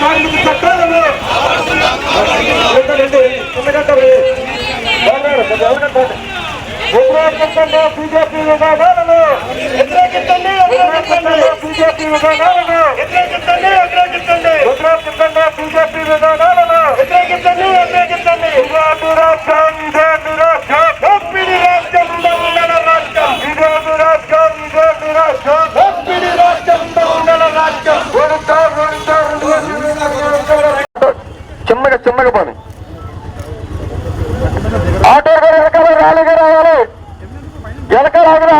కార్మిక చట్టాలను ఏంటండి చిన్నగంటారు వ్యతిరేకించండి బీజేపీ విధానాలను వ్యతిరేకించండి వ్యతిరేకించండి బీజేపీ విధానాలను వ్యతిరేకించండి వ్యతిరేకించండి వ్యతిరేకించండి బీజేపీ విధానాలను చిన్నగా చిన్నగా పని ఆటో గారు వెనకాల ర్యాలీగా రావాలి వెనకాల ఆగిన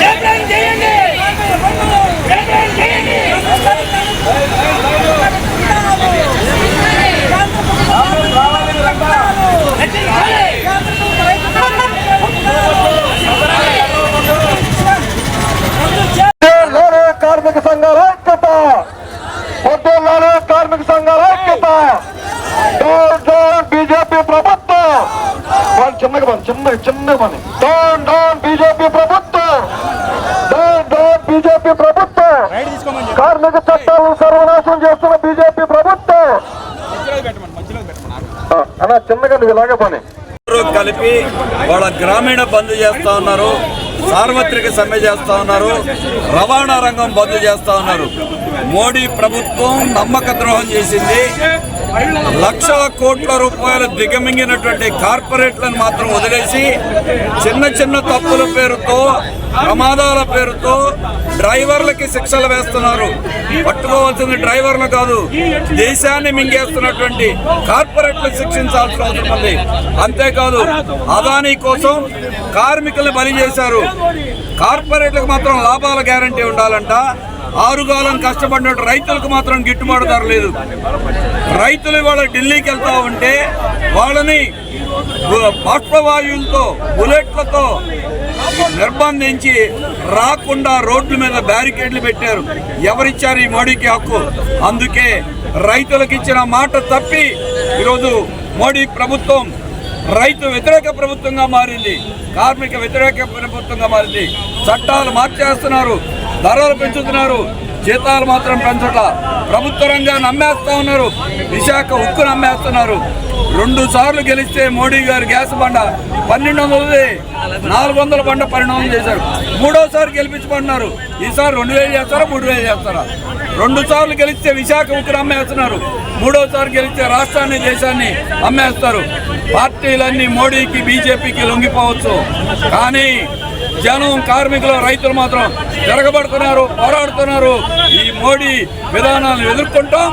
జగన్ చేయండి జగన్ చేయండి పొద్దున్నాడు కార్మిక సంఘాల ఐక్యత పొద్దున్నాడు కార్మిక సంఘాల ఐక్యత డోన్ డోన్ బీజేపీ ప్రభుత్వం వాళ్ళు చిన్నగా పని చిన్నగా చిన్నగా పని డోన్ డోన్ బీజేపీ ప్రభుత్వం. డోన్ డోన్ బీజేపీ ప్రభుత్వం. కార్మిక చట్టాలను సర్వనాశనం చేస్తున్న బీజేపీ ప్రభుత్వం. అన్న చిన్నగా నువ్వు ఇలాగే పని. కలిపి వాళ్ళ గ్రామీణ బంద్ చేస్తా ఉన్నారు. సార్వత్రిక సమ్మె చేస్తూ ఉన్నారు. రవాణా రంగం బంద్ చేస్తా ఉన్నారు. మోడీ ప్రభుత్వం నమ్మక ద్రోహం చేసింది. లక్షల కోట్ల రూపాయలు దిగమింగినటువంటి కార్పొరేట్లను మాత్రం వదిలేసి చిన్న చిన్న తప్పుల పేరుతో ప్రమాదాల పేరుతో డ్రైవర్లకి శిక్షలు వేస్తున్నారు. పట్టుకోవాల్సింది డ్రైవర్లు కాదు దేశాన్ని మింగేస్తున్నటువంటి కార్పొరేట్లు శిక్షించాల్సిన అవసరం ఉంది. అంతేకాదు అదానీ కోసం కార్మికుల్ని బలి చేశారు. కార్పొరేట్లకు మాత్రం లాభాల గ్యారంటీ ఉండాలంట. ఆరుగాలం కష్టపడిన రైతులకు మాత్రం గిట్టుబాటు ధర లేదు. రైతులు ఇవాళ ఢిల్లీకి వెళ్తా ఉంటే వాళ్ళని బాష్పవాయువులతో బుల్లెట్లతో నిర్బంధించి రాకుండా రోడ్ల మీద బ్యారికేడ్లు పెట్టారు. ఎవరిచ్చారు ఈ మోడీకి హక్కు? అందుకే రైతులకు ఇచ్చిన మాట తప్పి ఈరోజు మోడీ ప్రభుత్వం రైతు వ్యతిరేక ప్రభుత్వంగా మారింది. కార్మిక వ్యతిరేక ప్రభుత్వంగా మారింది. చట్టాలు మార్చేస్తున్నారు. ధరలు పెంచుతున్నారు. జీతాలు మాత్రం పెంచట ప్రభుత్వ రంగాన్ని అమ్మేస్తా ఉన్నారు. విశాఖ ఉక్కును అమ్మేస్తున్నారు రెండు సార్లు గెలిస్తే మోడీ గారు గ్యాస్ బండ పన్నెండు వందలది నాలుగు వందల బండ పన్నెండు వందలు చేశారు. మూడోసారి గెలిపించబడినారు. ఈసారి రెండు వేలు చేస్తారా మూడు వేలు చేస్తారా? రెండు సార్లు గెలిస్తే విశాఖ ఉక్కును అమ్మేస్తున్నారు మూడోసారి గెలిస్తే రాష్ట్రాన్ని దేశాన్ని అమ్మేస్తారు పార్టీలన్నీ మోడీకి బీజేపీకి లొంగిపోవచ్చు. కానీ జనం కార్మికులు రైతులు మాత్రం తిరగబడుతున్నారు పోరాడుతున్నారు. ఈ మోడీ విధానాలను ఎదుర్కొంటాం.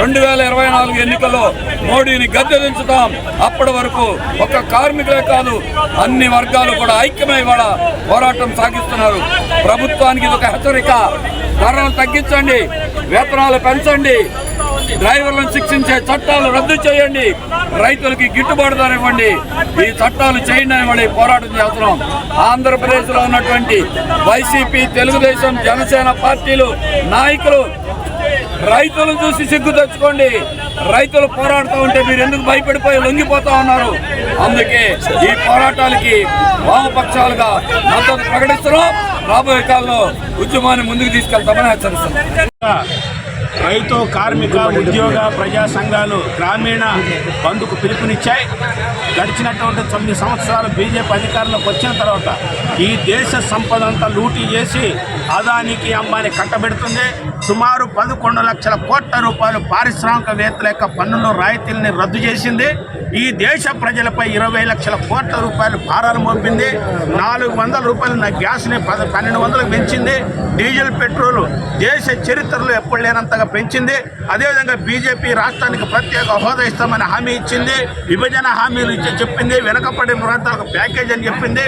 రెండు వేల ఇరవై నాలుగు ఎన్నికల్లో మోడీని గద్దె దించుతాం. అప్పటి వరకు ఒక కార్మికులే కాదు అన్ని వర్గాలు కూడా ఐక్యమై కూడా పోరాటం సాగిస్తున్నారు. ప్రభుత్వానికి ఇది ఒక హెచ్చరిక. ధరలు తగ్గించండి వేతనాలు పెంచండి. డ్రైవర్లను శిక్షించే చట్టాలు రద్దు చేయండి. రైతులకి గిట్టుబాటు ధర ఇవ్వండి. ఈ చట్టాలు చేయండి అని మళ్ళీ పోరాటం చేస్తున్నాం. ఆంధ్రప్రదేశ్లో ఉన్నటువంటి వైసీపీ తెలుగుదేశం జనసేన పార్టీలు నాయకులు రైతులను చూసి సిగ్గు తెచ్చుకోండి. రైతులు పోరాడుతూ ఉంటే మీరు ఎందుకు భయపడిపోయి లొంగిపోతా ఉన్నారు? అందుకే ఈ పోరాటాలకి వామపక్షాలుగా మద్దతు ప్రకటిస్తున్నాం. రాబోయే కాలంలో ఉద్యమాన్ని ముందుకు తీసుకెళ్తామని హెచ్చరిస్తున్నాం. రైతు కార్మిక ఉద్యోగ ప్రజా సంఘాలు గ్రామీణ బంధుకు పిలుపునిచ్చాయి. గడిచినటువంటి తొమ్మిది సంవత్సరాలు బీజేపీ అధికారంలోకి వచ్చిన తర్వాత ఈ దేశ సంపద అంతా లూటీ చేసి అదానికి అమ్మాని కట్టబెడుతుంది. సుమారు పదకొండు లక్షల కోట్ల రూపాయలు పారిశ్రామికవేత్తల యొక్క పన్నులు రాయితీలని రద్దు చేసింది. ఈ దేశ ప్రజలపై ఇరవై లక్షల కోట్ల రూపాయలు భారాలు మోపింది. నాలుగు వందల రూపాయలు నా గ్యాస్ని పద పన్నెండు వందలకు పెంచింది. డీజిల్ పెట్రోల్ దేశ చరిత్రలో ఎప్పుడు లేనంత లేనంతగా పెంచింది. అదేవిధంగా బీజేపీ రాష్ట్రానికి ప్రత్యేక హోదా ఇస్తామని హామీ ఇచ్చింది. విభజన హామీలు ఇచ్చి చెప్పింది. వెనకబడిన ప్రాంతాలకు ప్యాకేజ్ అని చెప్పింది.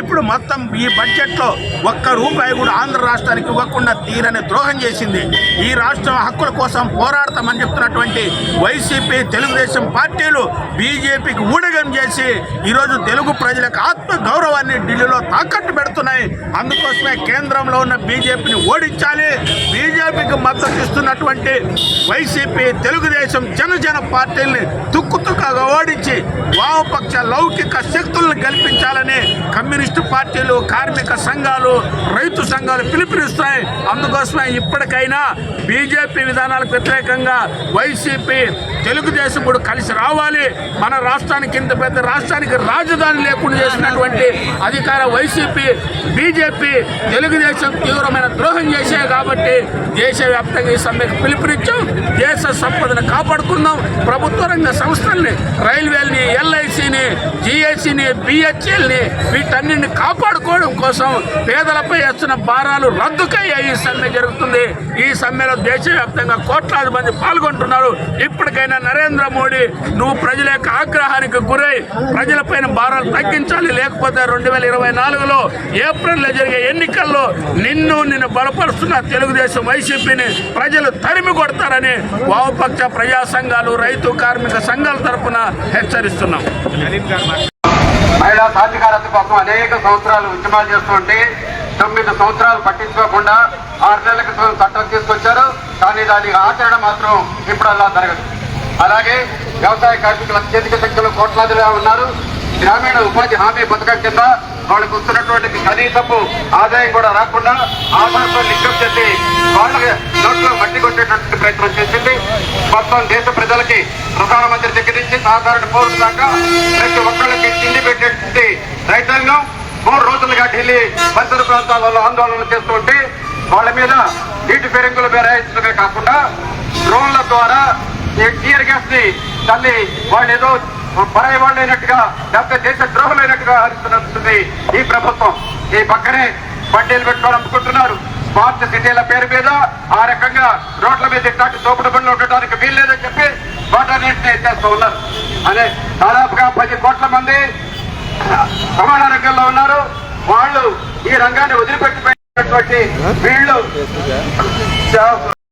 ఇప్పుడు మొత్తం ఈ బడ్జెట్లో ఒక్క రూపాయి కూడా ఆంధ్ర రాష్ట్రానికి ఇవ్వకుండా తీరని ద్రోహం చేసింది. ఈ రాష్ట్రం హక్కుల కోసం పోరాడతామని చెప్తున్నటువంటి వైసీపీ తెలుగుదేశం పార్టీలు బీజేపీకి ఊడగం చేసి ఈరోజు తెలుగు ప్రజలకు ఆత్మ గౌరవాన్ని ఢిల్లీలో తాకట్టు పెడుతున్నాయి. అందుకోసమే కేంద్రంలో ఉన్న బీజేపీని ఓడించాలి. బీజేపీకి మద్దతు ఉన్నటువంటి వైసీపీ తెలుగుదేశం జనజన పార్టీల్ని తుక్కుతుక్కగా ఓడించి వామపక్ష లౌకిక శక్తులను కల్పించాలని కమ్యూనిస్టు పార్టీలు కార్మిక సంఘాలు రైతు సంఘాలు పిలుపునిస్తాయి. అందుకోసమే ఇప్పటికైనా బీజేపీ విధానాలకు వ్యతిరేకంగా వైసీపీ తెలుగుదేశం కూడా కలిసి రావాలి. మన రాష్ట్రానికి ఇంత పెద్ద రాష్ట్రానికి రాజధాని లేకుండా చేసినటువంటి అధికార వైసీపీ బీజేపీ తెలుగుదేశం తీవ్రమైన ద్రోహం చేశాయి కాబట్టి దేశవ్యాప్తంగా ఈ సమ్మె Pilipiretso. దేశ సంపదను కాపాడుకుందాం. ప్రభుత్వ రంగ సంస్థల్ని రైల్వేల్ని ఎల్ఐసిని జిఐసిని బిహెచ్ఎల్ని వీటన్నింటిని కాపాడుకోవడం కోసం పేదలపై వస్తున్న భారాలు రద్దుకయ్యే ఈ సమ్మె జరుగుతుంది. ఈ సమ్మెలో దేశవ్యాప్తంగా కోట్లాది మంది పాల్గొంటున్నారు. ఇప్పటికైనా నరేంద్ర మోడీ నువ్వు ప్రజల యొక్క ఆగ్రహానికి గురై ప్రజలపైన భారాలు తగ్గించాలి. లేకపోతే రెండు వేల ఇరవై నాలుగులో ఏప్రిల్లో జరిగే ఎన్నికల్లో నిన్ను నిన్ను బలపరుస్తున్న తెలుగుదేశం వైసీపీని ప్రజలు తరిమి కొడతారని వామపక్ష ప్రజా సంఘాలు రైతు కార్మిక సంఘాల తరపున హెచ్చరిస్తున్నాం. మహిళా సాధికారత కోసం అనేక సంవత్సరాలు ఉద్యమాలు చేస్తుంటే తొమ్మిది సంవత్సరాలు పట్టించుకోకుండా ఆరు నెలల క్రితం చట్టం తీసుకొచ్చారు. కానీ దాని ఆచరణ మాత్రం ఇప్పుడు అలా జరగదు. అలాగే వ్యవసాయ కార్మికుల చేతిక శక్తులు కోట్లాదిగా ఉన్నారు. గ్రామీణ ఉపాధి హామీ పథకం కింద వాళ్ళకు వస్తున్నటువంటి కనీసపు ఆదాయం కూడా రాకుండా ఆదాయంతో లింకప్ చేసి వాళ్ళకి నోట్లో మట్టి కొట్టేటటువంటి ప్రయత్నం చేసింది. మొత్తం దేశ ప్రజలకి ప్రధానమంత్రి దగ్గర నుంచి సాధారణ పౌరుల దాకా ప్రతి ఒక్కళ్ళకి తిండి పెట్టేటువంటి రైతాంగం మూడు రోజులుగా ఢిల్లీ పరిసర ప్రాంతాలలో ఆందోళన చేస్తుంటే వాళ్ళ మీద నీటి ఫిరంగులు బేరాయించడమే కాకుండా డ్రోన్ల ద్వారా ఈ టీయర్ గ్యాస్ని తల్లి వాళ్ళు ఏదో పరాయి వాళ్ళైనట్టుగా లేకపోతే దేశ ద్రోహులైనట్టుగా హరిస్తున్నది ఈ ప్రభుత్వం. ఈ పక్కనే బడ్డీలు పెట్టుకొని అమ్ముకుంటున్నారు స్మార్ట్ సిటీల పేరు మీద ఆ రకంగా రోడ్ల మీద ఇట్లాంటి తోపుడు బండ్లు ఉండటానికి వీల్లేదని చెప్పి వాటన్నింటినీ ఎత్తేస్తూ ఉన్నారు. అదే దాదాపుగా పది కోట్ల మంది రవాణా రంగంలో ఉన్నారు. వాళ్ళు ఈ రంగాన్ని వదిలిపెట్టిపోయినటువంటి వీళ్ళు.